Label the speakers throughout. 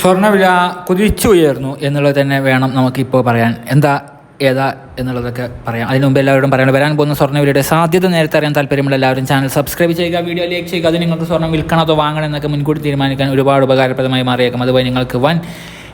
Speaker 1: സ്വർണവില കുതിച്ചുയർന്നു എന്നുള്ളത് തന്നെ വേണം നമുക്കിപ്പോൾ പറയാൻ. എന്താ ഏതാ എന്നുള്ളതൊക്കെ പറയാം. അതിനു മുമ്പ് എല്ലാവരും പറയാൻ വരാൻ പോകുന്ന സ്വർണവിലയുടെ സാധ്യത നേരത്തെ അറിയാൻ താല്പര്യമുള്ള എല്ലാവരും ചാനൽ സബ്സ്ക്രൈബ് ചെയ്യുക വീഡിയോ ലൈക്ക് ചെയ്യുക. അത് നിങ്ങൾക്ക് സ്വർണം വിൽക്കണം അതോ വാങ്ങണം എന്നൊക്കെ മുൻകൂട്ടി തീരുമാനിക്കാൻ ഒരുപാട് ഉപകാരപ്രദമായി മാറിയേക്കാം. അതുപോലെ നിങ്ങൾക്ക് വൻ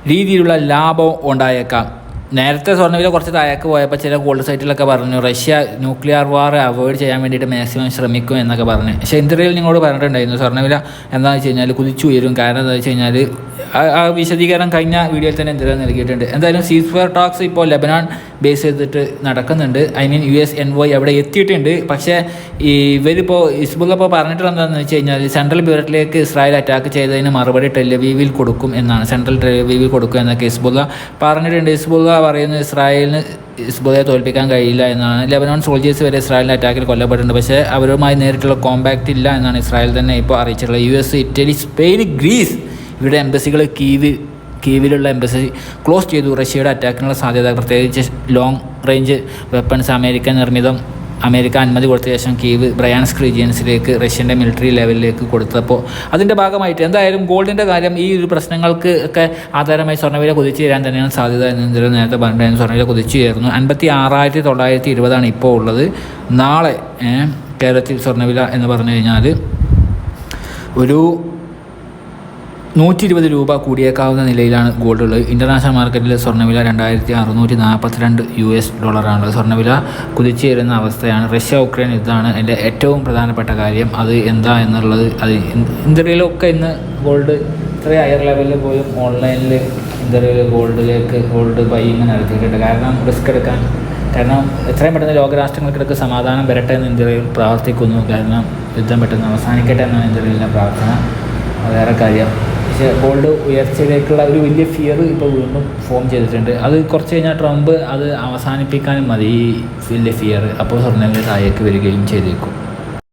Speaker 1: രീതിയിലുള്ള ലാഭവും ഉണ്ടായേക്കാം. നേരത്തെ സ്വർണവില കുറച്ച് താഴേക്ക് പോയപ്പോൾ ചില ഗോൾഡ് സൈറ്റിലൊക്കെ പറഞ്ഞു റഷ്യ ന്യൂക്ലിയർ വാർ അവോയ്ഡ് ചെയ്യാൻ വേണ്ടിയിട്ട് മാക്സിമം ശ്രമിക്കും എന്നൊക്കെ പറഞ്ഞു. പക്ഷേ ഇന്ത്യയിൽ നിങ്ങളോട് പറഞ്ഞിട്ടുണ്ടായിരുന്നു സ്വർണവില എന്താണെന്ന് വെച്ച് കഴിഞ്ഞാൽ കുതിച്ചു ഉയരും കാരണം എന്താ വെച്ച് കഴിഞ്ഞാൽ ആ- വിശദീകരണം കഴിഞ്ഞ വീഡിയോയിൽ തന്നെ എന്തെങ്കിലും നൽകിയിട്ടുണ്ട്. എന്തായാലും സീസ് ഫയർ ടോക്സ് ഇപ്പോൾ ലെബനാൻ ബേസ് ചെയ്തിട്ട് നടക്കുന്നുണ്ട്. I mean U S N അവിടെ എത്തിയിട്ടുണ്ട്. പക്ഷേ ഈ ഇവരിപ്പോൾ ഇസ്ബുൽ ഇപ്പോൾ പറഞ്ഞിട്ടുള്ളത് എന്താണെന്ന് വെച്ച് കഴിഞ്ഞാൽ സെൻട്രൽ ബ്യൂററ്റിലേക്ക് ഇസ്രായേൽ അറ്റാക്ക് ചെയ്തതിന് മറുപടി ടെലവീവിൽ കൊടുക്കും എന്നാണ്. സെൻട്രൽ ടെലവീവിൽ കൊടുക്കും എന്നൊക്കെ ഇസ്ബുള്ള പറഞ്ഞിട്ടുണ്ട്. ഇസ്ബുല്ല പറയുന്നത് ഇസ്രായേലിന് ഇസ്ബുലയെ തോൽപ്പിക്കാൻ കഴിയില്ല എന്നാണ്. ലെബനോൺ സോൾജേഴ്സ് വരെ ഇസ്രായേലിന്റെ അറ്റാക്കിൽ കൊല്ലപ്പെട്ടിട്ടുണ്ട്. പക്ഷേ അവരുമായി നേരിട്ടുള്ള കോമ്പാക്റ്റ് ഇല്ല എന്നാണ് ഇസ്രായേൽ തന്നെ ഇപ്പോൾ അറിയിച്ചിട്ടുള്ളത്. U S Italy Spain Greece ഇവരുടെ എംബസികൾ കീവ് കീവിലുള്ള എംബസി ക്ലോസ് ചെയ്തു. റഷ്യയുടെ അറ്റാക്കിനുള്ള സാധ്യത പ്രത്യേകിച്ച് ലോങ് റേഞ്ച് വെപ്പൺസ് അമേരിക്കൻ നിർമ്മിതം അമേരിക്ക അനുമതി കൊടുത്ത ശേഷം കീവ് ബ്രയാൻസ്ക് റീജിയൻസിലേക്ക് റഷ്യന്റെ മിലിറ്ററി ലെവലിലേക്ക് കൊടുത്തപ്പോൾ അതിന്റെ ഭാഗമായിട്ട് എന്തായാലും ഗോൾഡിന്റെ കാര്യം ഈ ഒരു പ്രശ്നങ്ങൾക്ക് ഒക്കെ ആധാരമായി സ്വർണവില കുതിച്ചു തരാൻ തന്നെയാണ് സാധ്യത എന്ന് നേരത്തെ പറഞ്ഞിട്ടുണ്ടായിരുന്നു. സ്വർണവില കുതിച്ചു ചേർന്നു അൻപത്തി ആറായിരത്തി തൊള്ളായിരത്തി ഇരുപതാണ് ഇപ്പോൾ ഉള്ളത്. നാളെ കേരളത്തിൽ സ്വർണവില എന്ന് പറഞ്ഞു കഴിഞ്ഞാൽ ഒരു നൂറ്റി ഇരുപത് രൂപ കൂടിയേക്കാവുന്ന നിലയിലാണ് ഗോൾഡ് ഉള്ളത്. ഇന്റർനാഷണൽ മാർക്കറ്റിൽ സ്വർണവില രണ്ടായിരത്തി അറുന്നൂറ്റി നാൽപ്പത്തിരണ്ട് യു എസ് ഡോളറാണുള്ളത് സ്വർണവില കുതിച്ചുയരുന്ന അവസ്ഥയാണ്. റഷ്യ ഉക്രൈൻ യുദ്ധമാണ് എന്റെ ഏറ്റവും പ്രധാനപ്പെട്ട കാര്യം. അത് എന്താ എന്നുള്ളത് അത് ഇന്ത്യയിലൊക്കെ ഇന്ന് ഗോൾഡ് ഇത്ര ഹയർ ലെവലിൽ പോലും ഓൺലൈനിൽ ഇന്ത്യയിൽ ഗോൾഡിലേക്ക് ഗോൾഡ് ബൈയിങ് നടത്തിയിട്ടുണ്ട്. കാരണം റിസ്ക് എടുക്കാൻ കാരണം എത്രയും പെട്ടെന്ന് ലോകരാഷ്ട്രങ്ങൾക്കിടക്ക് സമാധാനം വരട്ടെ എന്ന് ഇന്ത്യയിൽ പ്രാർത്ഥിക്കുന്നു. കാരണം യുദ്ധം പെട്ടെന്ന് അവസാനിക്കട്ടെ എന്നാണ് ഇന്ത്യയിലെ പ്രാർത്ഥന. വേറെ കാര്യം. ഗോൾഡ് ഉയർച്ചയിലേക്കുള്ള ഒരു വലിയ ഫിയർ ഇപ്പോൾ വീണ്ടും ഫോം ചെയ്തിട്ടുണ്ട്. അത് കുറച്ച് കഴിഞ്ഞാൽ ട്രംപ് അത് അവസാനിപ്പിക്കാനും മതി ഈ വലിയ ഫിയർ അപ്പോൾ സ്വർണങ്ങൾ താഴേക്ക് വരികയും ചെയ്തേക്കും.